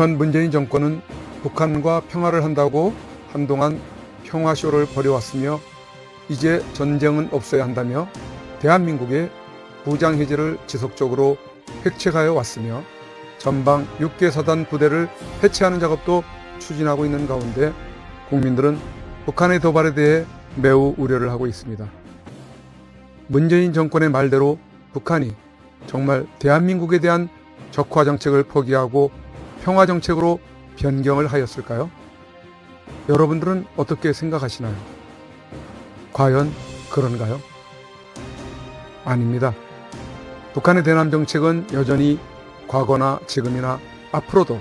현 문재인 정권은 북한과 평화를 한다고 한동안 평화쇼를 벌여왔으며 이제 전쟁은 없어야 한다며 대한민국의 부장해제를 지속적으로 획책하여 왔으며 전방 6개 사단 부대를 해체하는 작업도 추진하고 있는 가운데 국민들은 북한의 도발에 대해 매우 우려를 하고 있습니다. 문재인 정권의 말대로 북한이 정말 대한민국에 대한 적화 정책을 포기하고 평화 정책으로 변경을 하였을까요? 여러분들은 어떻게 생각하시나요? 과연 그런가요? 아닙니다. 북한의 대남 정책은 여전히 과거나 지금이나 앞으로도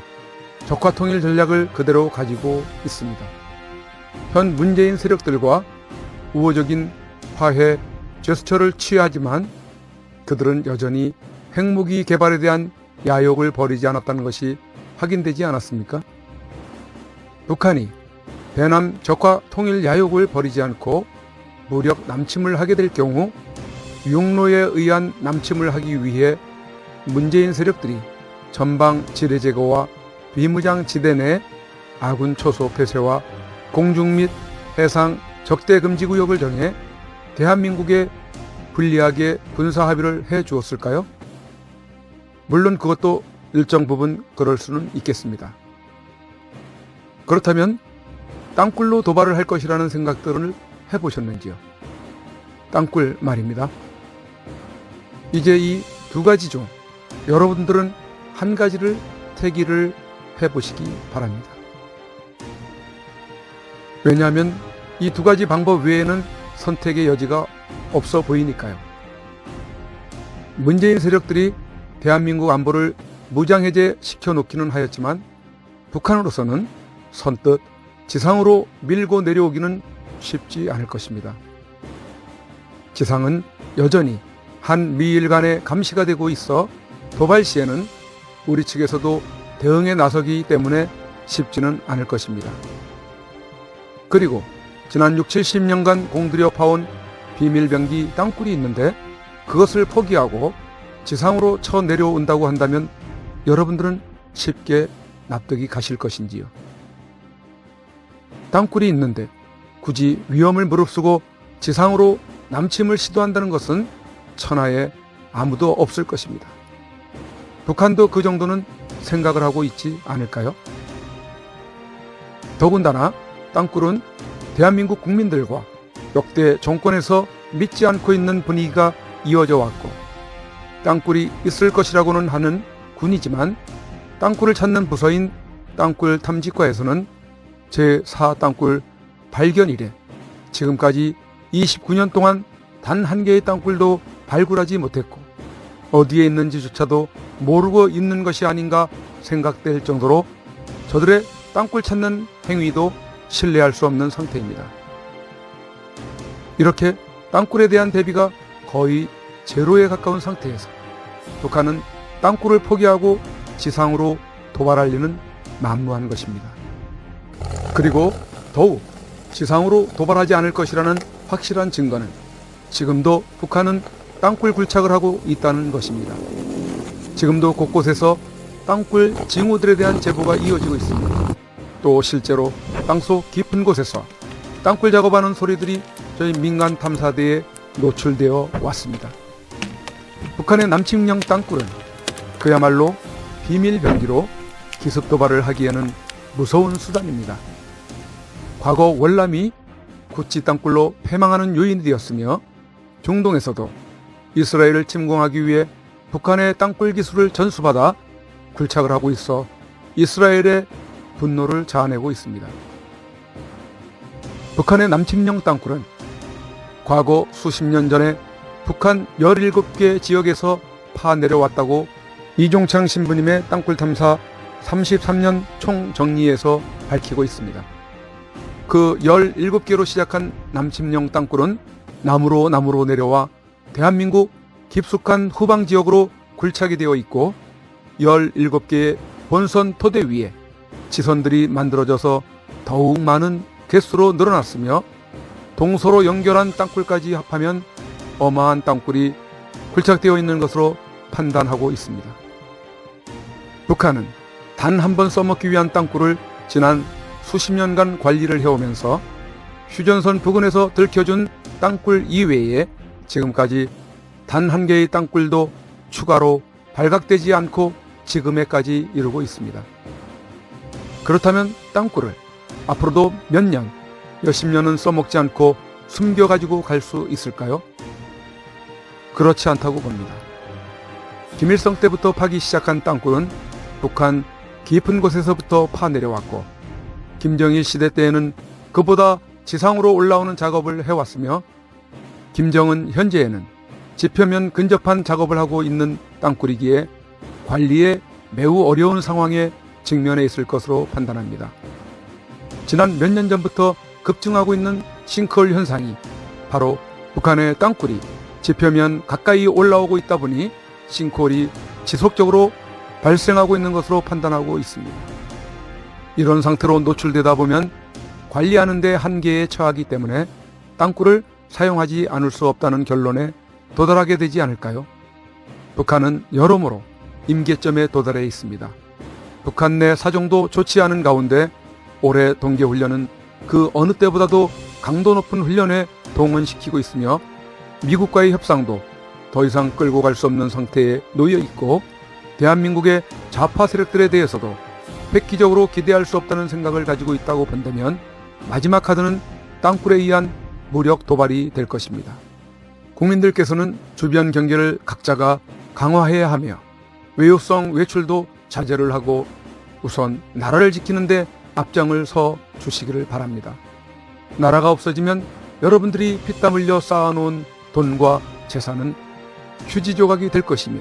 적화 통일 전략을 그대로 가지고 있습니다. 현 문재인 세력들과 우호적인 화해 제스처를 취하지만 그들은 여전히 핵무기 개발에 대한 야욕을 버리지 않았다는 것이 확인되지 않았습니까? 북한이 대남 적화 통일 야욕을 버리지 않고 무력 남침을 하게 될 경우 육로에 의한 남침을 하기 위해 문재인 세력들이 전방 지뢰 제거와 비무장 지대 내 아군 초소 폐쇄와 공중 및 해상 적대 금지 구역을 정해 대한민국에 불리하게 군사 합의를 해 주었을까요? 물론 그것도 일정 부분 그럴 수는 있겠습니다. 그렇다면 땅굴로 도발을 할 것이라는 생각들을 해보셨는지요? 땅굴 말입니다. 이제 이 두 가지 중 여러분들은 한 가지를 택일을 해보시기 바랍니다. 왜냐하면 이 두 가지 방법 외에는 선택의 여지가 없어 보이니까요. 문재인 세력들이 대한민국 안보를 무장해제 시켜놓기는 하였지만 북한으로서는 선뜻 지상으로 밀고 내려오기는 쉽지 않을 것입니다. 지상은 여전히 한 미일 간의 감시가 되고 있어 도발 시에는 우리 측에서도 대응에 나서기 때문에 쉽지는 않을 것입니다. 그리고 지난 6, 70년간 공들여 파온 비밀병기 땅굴이 있는데 그것을 포기하고 지상으로 쳐 내려온다고 한다면 여러분들은 쉽게 납득이 가실 것인지요. 땅굴이 있는데 굳이 위험을 무릅쓰고 지상으로 남침을 시도한다는 것은 천하에 아무도 없을 것입니다. 북한도 그 정도는 생각을 하고 있지 않을까요? 더군다나 땅굴은 대한민국 국민들과 역대 정권에서 믿지 않고 있는 분위기가 이어져 왔고 땅굴이 있을 것이라고는 하는 군이지만 땅굴을 찾는 부서인 땅굴 탐지과에서는 제4 땅굴 발견 이래 지금까지 29년 동안 단 한 개의 땅굴도 발굴하지 못했고 어디에 있는지조차도 모르고 있는 것이 아닌가 생각될 정도로 저들의 땅굴 찾는 행위도 신뢰할 수 없는 상태입니다. 이렇게 땅굴에 대한 대비가 거의 제로에 가까운 상태에서 북한은 땅굴을 포기하고 지상으로 도발할 리는 만무한 것입니다. 그리고 더욱 지상으로 도발하지 않을 것이라는 확실한 증거는 지금도 북한은 땅굴 굴착을 하고 있다는 것입니다. 지금도 곳곳에서 땅굴 징후들에 대한 제보가 이어지고 있습니다. 또 실제로 땅속 깊은 곳에서 땅굴 작업하는 소리들이 저희 민간 탐사대에 노출되어 왔습니다. 북한의 남침령 땅굴은 그야말로 비밀 병기로 기습 도발을 하기에는 무서운 수단입니다. 과거 월남이 구치 땅굴로 패망하는 요인이 되었으며 중동에서도 이스라엘을 침공하기 위해 북한의 땅굴 기술을 전수받아 굴착을 하고 있어 이스라엘의 분노를 자아내고 있습니다. 북한의 남침령 땅굴은 과거 수십 년 전에 북한 17개 지역에서 파 내려왔다고 이종창 신부님의 땅굴 탐사 33년 총정리에서 밝히고 있습니다. 그 17개로 시작한 남침령 땅굴은 남으로 남으로 내려와 대한민국 깊숙한 후방 지역으로 굴착이 되어 있고 17개의 본선 토대 위에 지선들이 만들어져서 더욱 많은 개수로 늘어났으며 동서로 연결한 땅굴까지 합하면 어마한 땅굴이 굴착되어 있는 것으로 판단하고 있습니다. 북한은 단 한 번 써먹기 위한 땅굴을 지난 수십 년간 관리를 해오면서 휴전선 부근에서 들켜준 땅굴 이외에 지금까지 단 한 개의 땅굴도 추가로 발각되지 않고 지금에까지 이르고 있습니다. 그렇다면 땅굴을 앞으로도 몇 년, 몇십 년은 써먹지 않고 숨겨가지고 갈 수 있을까요? 그렇지 않다고 봅니다. 김일성 때부터 파기 시작한 땅굴은 북한 깊은 곳에서부터 파내려왔고 김정일 시대 때에는 그보다 지상으로 올라오는 작업을 해왔으며 김정은 현재에는 지표면 근접한 작업을 하고 있는 땅굴이기에 관리에 매우 어려운 상황에 직면해 있을 것으로 판단합니다. 지난 몇 년 전부터 급증하고 있는 싱크홀 현상이 바로 북한의 땅굴이 지표면 가까이 올라오고 있다 보니 싱크홀이 지속적으로 발생하고 있는 것으로 판단하고 있습니다. 이런 상태로 노출되다 보면 관리하는 데 한계에 처하기 때문에 땅굴을 사용하지 않을 수 없다는 결론에 도달하게 되지 않을까요? 북한은 여러모로 임계점에 도달해 있습니다. 북한 내 사정도 좋지 않은 가운데 올해 동계훈련은 그 어느 때보다도 강도 높은 훈련에 동원시키고 있으며 미국과의 협상도 더 이상 끌고 갈 수 없는 상태에 놓여 있고 대한민국의 좌파 세력들에 대해서도 획기적으로 기대할 수 없다는 생각을 가지고 있다고 본다면 마지막 카드는 땅굴에 의한 무력 도발이 될 것입니다. 국민들께서는 주변 경계를 각자가 강화해야 하며 외유성 외출도 자제를 하고 우선 나라를 지키는데 앞장을 서 주시기를 바랍니다. 나라가 없어지면 여러분들이 피땀 흘려 쌓아놓은 돈과 재산은 휴지 조각이 될 것이며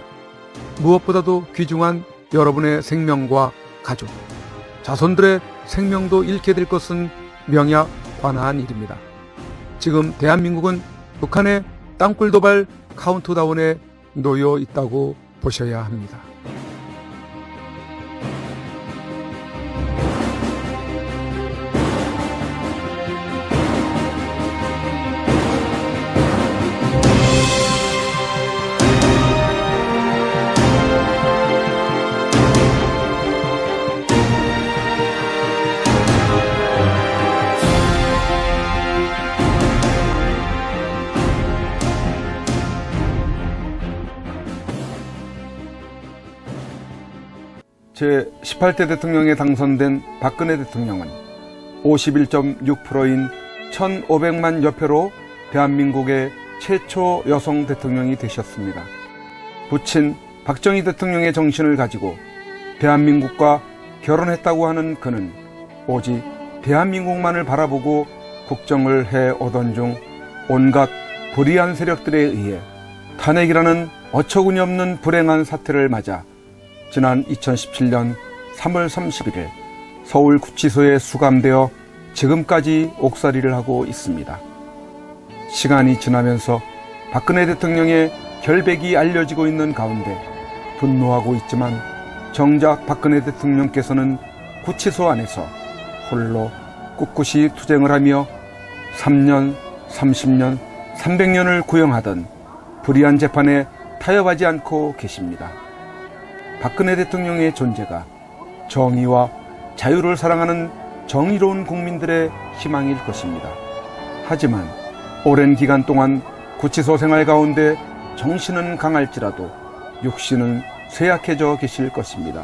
무엇보다도 귀중한 여러분의 생명과 가족, 자손들의 생명도 잃게 될 것은 명약 관화한 일입니다. 지금 대한민국은 북한의 땅굴 도발 카운트다운에 놓여 있다고 보셔야 합니다. 제 18대 대통령에 당선된 박근혜 대통령은 51.6%인 1,500만 여표로 대한민국의 최초 여성 대통령이 되셨습니다. 부친 박정희 대통령의 정신을 가지고 대한민국과 결혼했다고 하는 그는 오직 대한민국만을 바라보고 국정을 해 오던 중 온갖 불의한 세력들에 의해 탄핵이라는 어처구니 없는 불행한 사태를 맞아 지난 2017년 3월 31일 서울 구치소에 수감되어 지금까지 옥살이를 하고 있습니다. 시간이 지나면서 박근혜 대통령의 결백이 알려지고 있는 가운데 분노하고 있지만 정작 박근혜 대통령께서는 구치소 안에서 홀로 꿋꿋이 투쟁을 하며 3년, 30년, 300년을 구형하던 불의한 재판에 타협하지 않고 계십니다. 박근혜 대통령의 존재가 정의와 자유를 사랑하는 정의로운 국민들의 희망일 것입니다. 하지만 오랜 기간 동안 구치소 생활 가운데 정신은 강할지라도 육신은 쇠약해져 계실 것입니다.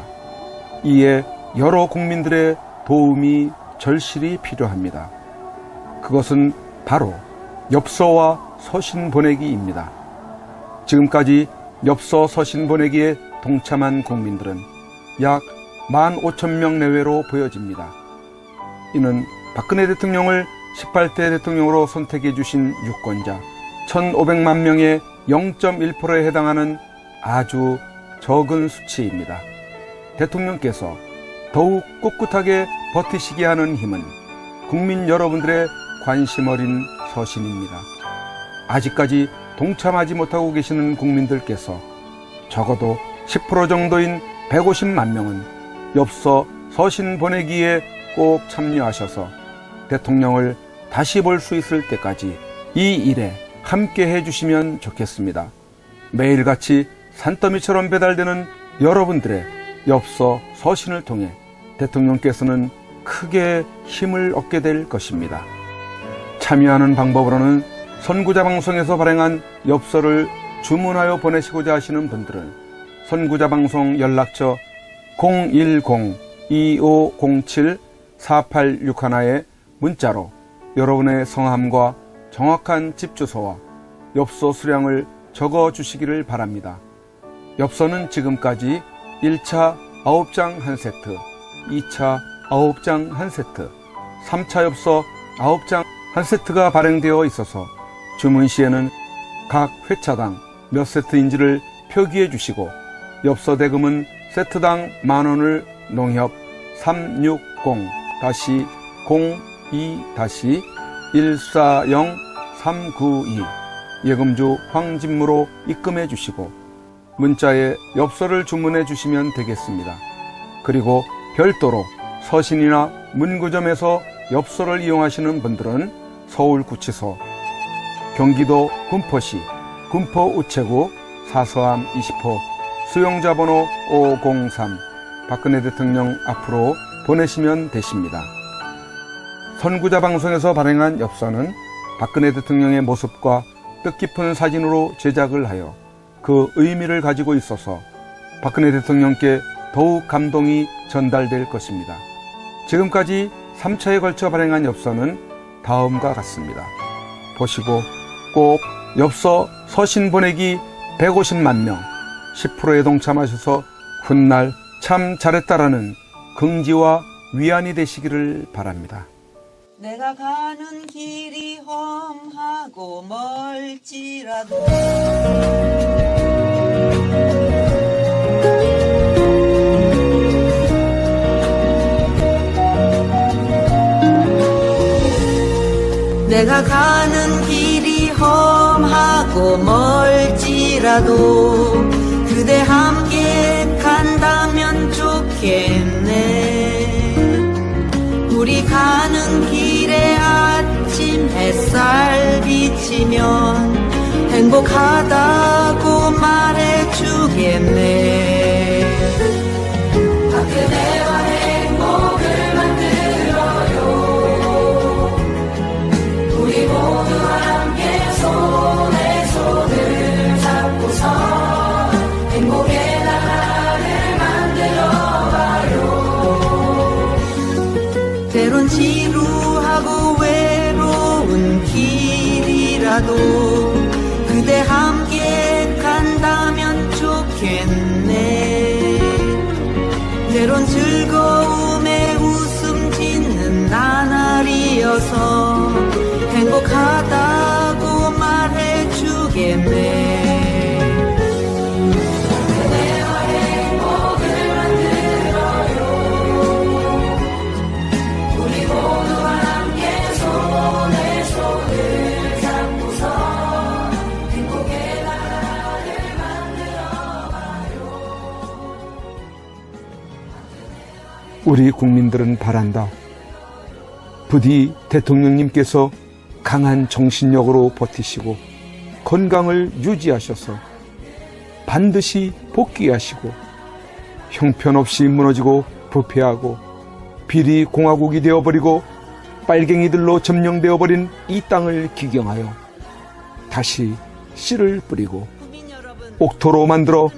이에 여러 국민들의 도움이 절실히 필요합니다. 그것은 바로 엽서와 서신 보내기입니다. 지금까지 엽서 서신 보내기에 동참한 국민들은 약 15,000명 내외로 보여집니다. 이는 박근혜 대통령을 18대 대통령으로 선택해 주신 유권자 1,500만 명의 0.1%에 해당하는 아주 적은 수치입니다. 대통령께서 더욱 꿋꿋하게 버티시게 하는 힘은 국민 여러분들의 관심 어린 서신입니다. 아직까지 동참하지 못하고 계시는 국민들께서 적어도 10% 정도인 150만 명은 엽서 서신 보내기에 꼭 참여하셔서 대통령을 다시 볼 수 있을 때까지 이 일에 함께 해주시면 좋겠습니다. 매일같이 산더미처럼 배달되는 여러분들의 엽서 서신을 통해 대통령께서는 크게 힘을 얻게 될 것입니다. 참여하는 방법으로는 선구자 방송에서 발행한 엽서를 주문하여 보내시고자 하시는 분들은 선구자 방송 연락처 010-2507-4861에 문자로 여러분의 성함과 정확한 집 주소와 엽서 수량을 적어 주시기를 바랍니다. 엽서는 지금까지 1차 9장 1세트, 2차 9장 1세트, 3차 엽서 9장 1세트가 발행되어 있어서 주문 시에는 각 회차당 몇 세트인지를 표기해 주시고 엽서 대금은 세트당 만 원을 농협 360-02-140-392 예금주 황진무로 입금해 주시고 문자에 엽서를 주문해 주시면 되겠습니다. 그리고 별도로 서신이나 문구점에서 엽서를 이용하시는 분들은 서울구치소, 경기도 군포시, 군포 우체구 사서함 20호 수용자 번호 503 박근혜 대통령 앞으로 보내시면 되십니다. 선구자 방송에서 발행한 엽서는 박근혜 대통령의 모습과 뜻깊은 사진으로 제작을 하여 그 의미를 가지고 있어서 박근혜 대통령께 더욱 감동이 전달될 것입니다. 지금까지 3차에 걸쳐 발행한 엽서는 다음과 같습니다. 보시고 꼭 엽서 서신 보내기 150만 명 10%에 동참하셔서 훗날 참 잘했다라는 긍지와 위안이 되시기를 바랍니다. 내가 가는 길이 험하고 멀지라도 내가 가는 길이 험하고 멀지라도 그대 함께 간다면 좋겠네. 우리 가는 길에 아침 햇살 비치면 행복하다고 말해주겠네 길이라도 그대 함께 간다면 좋겠네. 때론 즐거움에 웃음 짓는 나날이어서 우리 국민들은 바란다. 부디 대통령님께서 강한 정신력으로 버티시고 건강을 유지하셔서 반드시 복귀하시고 형편없이 무너지고 부패하고 비리 공화국이 되어버리고 빨갱이들로 점령되어 버린 이 땅을 기경하여 다시 씨를 뿌리고 옥토로 만들어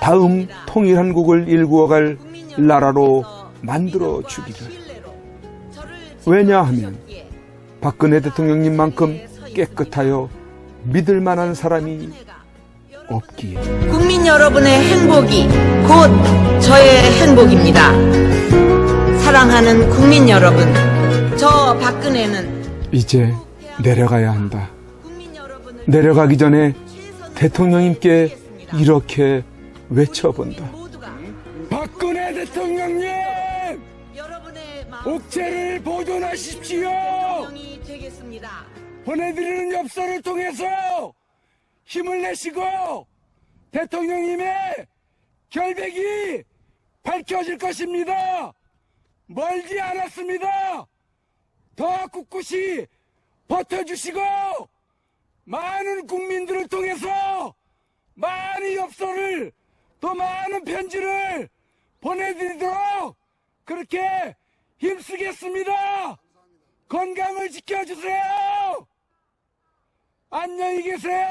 다음 통일한국을 일구어갈 나라로 만들어 주기를. 왜냐하면 박근혜 대통령님만큼 깨끗하여 믿을 만한 사람이 없기에. 국민 여러분의 행복이 곧 저의 행복입니다. 사랑하는 국민 여러분, 저 박근혜는 이제 내려가야 한다. 내려가기 전에 대통령님께. 이렇게 외쳐본다. 박근혜 대통령님! 여러분의 마음 옥체를 보존하십시오! 대통령이 되겠습니다. 보내드리는 엽서를 통해서 힘을 내시고 대통령님의 결백이 밝혀질 것입니다. 멀지 않았습니다. 더 꿋꿋이 버텨주시고 많은 국민들을 통해서 많은 엽서를 또 많은 편지를 보내드리도록 그렇게 힘쓰겠습니다. 감사합니다. 건강을 지켜주세요. 안녕히 계세요.